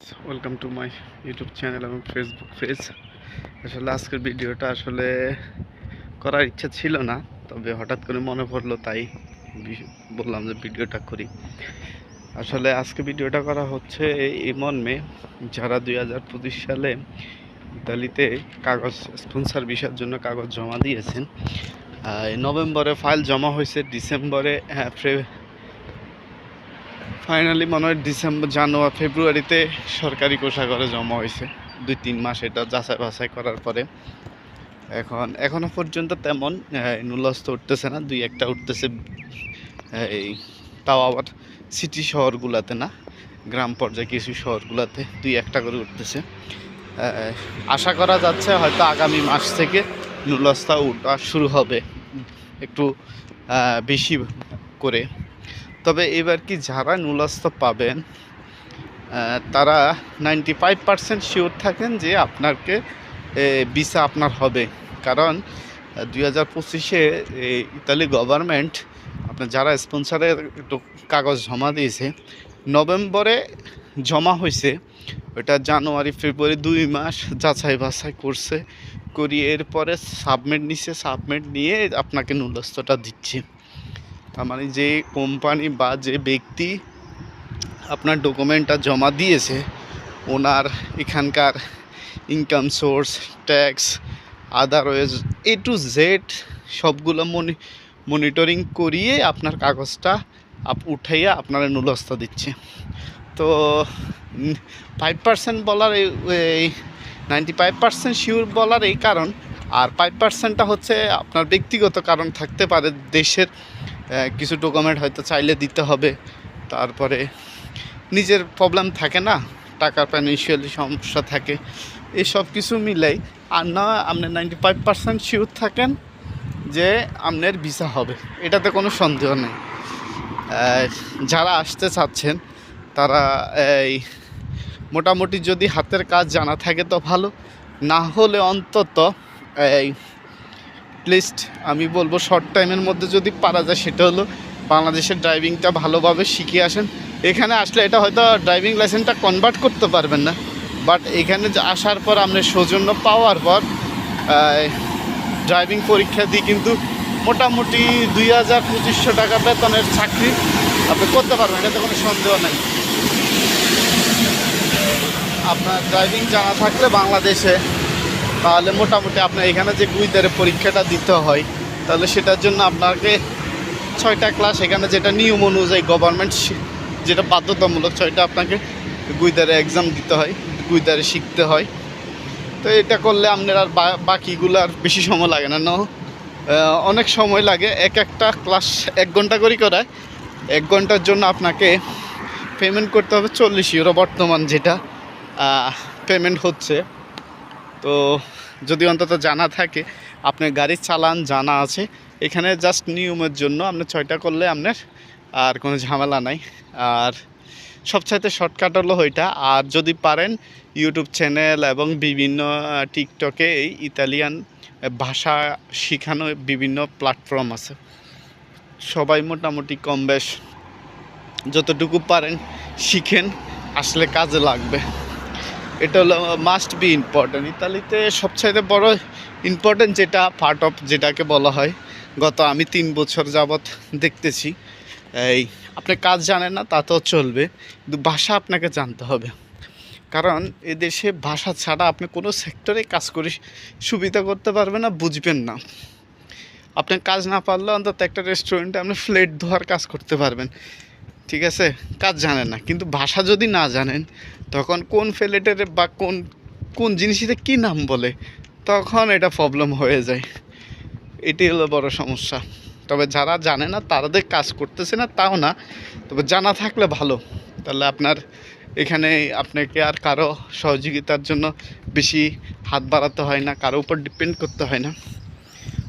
Welcome to my YouTube channel এবং Facebook page আসলে আজকের ভিডিওটা আসলে করার ইচ্ছা ছিল না, তবে হঠাৎ করে মনে পড়ল, তাই বললাম যে ভিডিওটা করি। আসলে আজকে ভিডিওটা করা হচ্ছে এই মর্মে যারা দুই হাজার পঁচিশ সালে ইতালিতে কাগজ স্পন্সার ভিসার জন্য কাগজ জমা দিয়েছেন নভেম্বরে ফাইল জমা হয়েছে, ডিসেম্বরে হ্যাঁ ফাইনালি মনে হয় ডিসেম্বর জানুয়ারি ফেব্রুয়ারিতে সরকারি কোষাগারে জমা হয়েছে। দুই, তিন মাস এটা যাচাই বাছাই করার পরে। এখন, এখনও পর্যন্ত তেমন নুলস্ত উঠতেছে না, দুই একটা উঠতেছে এই তাও আবার সিটি শহরগুলোতে না, গ্রাম পর্যায়ে কিছু শহরগুলোতে দুই একটা করে উঠতেছে। আশা করা যাচ্ছে হয়তো আগামী মাস থেকে নুলস্তা উঠা শুরু হবে। একটু বেশি করে। তবে এবার কি যারা নুলস্থ পাবেন তারা নাইনটি ফাইভ পার্সেন্ট শিওর থাকেন যে আপনাকে ভিসা আপনার হবে। কারণ দুই হাজার পঁচিশে ইতালি গভর্নমেন্ট আপনার যারা স্পন্সারের কাগজ জমা দিয়েছে, নভেম্বরে জমা হয়েছে। ওটা জানুয়ারি, ফেব্রুয়ারি দুই মাস যাচাই বাছাই করছে। করিয়ে এরপরে সাবমিট নিছে সাবমিট নিয়ে আপনাকে নুলস্তটা দিচ্ছে। মানে যে কোম্পানি বা যে ব্যক্তি আপনার ডকুমেন্টটা জমা দিয়েছে, ওনার এখানকার income source tax otherwise A to Z সবগুলো মনি মনিটরিং করিয়ে আপনার কাগজটা আপ, উঠাইয়া আপনার নুলস্তা দিচ্ছে। তো ফাইভ পার্সেন্ট বলার এই নাইনটি ফাইভ পার্সেন্ট শিওর বলার এই কারণ, আর ফাইভ পার্সেন্টটা হচ্ছে আপনার ব্যক্তিগত কারণ থাকতে পারে দেশের কিছু ডকুমেন্ট হয়তো চাইলে দিতে হবে। তারপরে নিজের প্রবলেম থাকে না, টাকার ফাইন্যান্সিয়ালি সমস্যা থাকে, এই সব কিছু মিলাই আর না, আপনি নাইনটি ফাইভ পার্সেন্ট শিওর থাকেন যে আপনার ভিসা হবে। এটাতে কোনো সন্দেহ নেই। যারা আসতে চাচ্ছেন, তারা এই মোটামুটি যদি হাতের কাজ জানা থাকে তো ভালো। না হলে অন্তত এই লিস্ট আমি বলব শর্ট টাইমের মধ্যে যদি পারা যায়, সেটা হলো বাংলাদেশের ড্রাইভিংটা ভালোভাবে শিখে আসেন। এখানে আসলে এটা হয়তো ড্রাইভিং লাইসেন্সটা কনভার্ট করতে পারবেন না বাট এখানে আসার পর আপনার সৌজন্য পাওয়ার পর ড্রাইভিং পরীক্ষা দিয়ে কিন্তু মোটামুটি দুই হাজার পঁচিশশো টাকা বেতনের চাকরি আপনি করতে পারবেন, এটাতে কোনো সন্দেহ নেই। আপনার ড্রাইভিং জানা থাকলে বাংলাদেশে তাহলে মোটামুটি আপনার এখানে যে গুইদারে পরীক্ষাটা দিতে হয়, তাহলে সেটার জন্য আপনাকে ছয়টা ক্লাস এখানে যেটা নিয়ম অনুযায়ী গভর্নমেন্ট যেটা বাধ্যতামূলক ছয়টা আপনাকে গুইদারে এক্সাম দিতে হয়, গুইদারে শিখতে হয়। তো এটা করলে আপনার আর বাকিগুলো আর বেশি সময় লাগে না অনেক সময় লাগে, এক একটা ক্লাস এক ঘণ্টা করে করায়। এক ঘণ্টার জন্য আপনাকে পেমেন্ট করতে হবে চল্লিশ ইউরো বর্তমান যেটা পেমেন্ট হচ্ছে। তো যদি অন্তত জানা থাকে আপনার গাড়ির চালান, জানা আছে, এখানে জাস্ট নিয়মের জন্য আপনি ছয়টা করলে আপনার আর কোনো ঝামেলা নাই। আর সবচাইতে শর্টকাট হলো ওইটা। আর যদি পারেন ইউটিউব চ্যানেল এবং বিভিন্ন টিকটকে এই ইতালিয়ান ভাষা শেখানো বিভিন্ন প্ল্যাটফর্ম আছে। সবাই মোটামুটি কম বেশ যতটুকু পারেন, শিখেন, আসলে কাজে লাগবে। এটা হলো মাস্ট বি ইম্পর্ট্যান্ট ইতালিতে সবচাইতে বড় ইম্পর্ট্যান্ট যেটা পার্ট অফ যেটাকে বলা হয়, গত আমি তিন বছর যাবৎ দেখতেছি। এই, আপনি কাজ জানেন না, তা তো চলবে। কিন্তু ভাষা আপনাকে জানতে হবে। কারণ এদেশে ভাষা ছাড়া আপনি কোনো সেক্টরে কাজ করে সুবিধা করতে পারবেন না, বুঝবেন না। আপনি কাজ না পারলে অন্তত একটা রেস্টুরেন্টে আপনি ফ্লেট ধোয়ার কাজ করতে পারবেন। ঠিক আছে? কাজ জানেন না। কিন্তু ভাষা যদি না জানেন, তখন কোন ফ্লেটের বা কোন কোন জিনিসটা কী নাম বলে, তখন এটা প্রবলেম হয়ে যায়। এটি হলো বড় সমস্যা। তবে যারা জানে না তাদের কাজ করতেছে না, তাও না। তবে জানা থাকলে ভালো। তাহলে আপনার এখানে আপনাকে আর কারও সহযোগিতার জন্য বেশি হাত বাড়াতে হয় না, কারও উপর ডিপেন্ড করতে হয় না।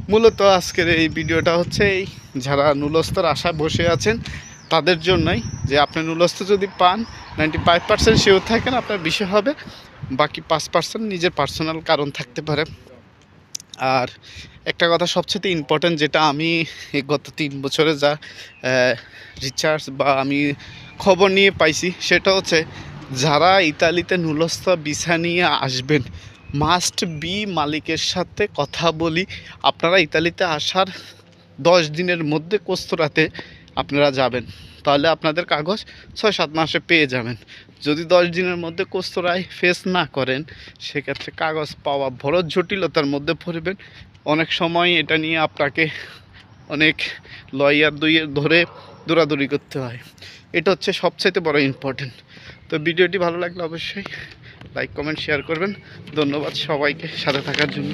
মূলত আজকের এই ভিডিওটা হচ্ছে এই। যারা নুলস্তর আশা বসে আছেন তাদের জন্যই যে আপনি নুলস্ত যদি পান নাইনটি ফাইভ পার্সেন্ট শিওর থাকেন আপনার বিষয় হবে, বাকি পাঁচ পার্সেন্ট নিজের পার্সোনাল কারণ থাকতে পারে। আর একটা কথা সবচেয়ে ইম্পর্ট্যান্ট যেটা আমি এই গত তিন বছরে যা রিচার্জ বা আমি খবর নিয়ে পাইছি, সেটা হচ্ছে যারা ইতালিতে নুলস্তা বিছা নিয়ে আসবেন মাস্ট বি মালিকের সাথে কথা বলি। আপনারা ইতালিতে আসার দশ দিনের মধ্যে কোস্তরাতে আপনারা যাবেন, তাহলে আপনাদের কাগজ ছয় সাত মাসে পেয়ে যাবেন। যদি দশ দিনের মধ্যে কোস্তরায় ফেস না করেন, সেক্ষেত্রে কাগজ পাওয়া বড় জটিলতার মধ্যে পড়বেন। অনেক সময় এটা নিয়ে আপনাকে অনেক লয়ার দুইয়ের ধরে দৌড়াদৌড়ি করতে হয়। এটা হচ্ছে সবচাইতে বড় ইম্পর্টেন্ট তো ভিডিওটি ভালো লাগলে অবশ্যই লাইক কমেন্ট শেয়ার করবেন। ধন্যবাদ সবাইকে সাথে থাকার জন্য।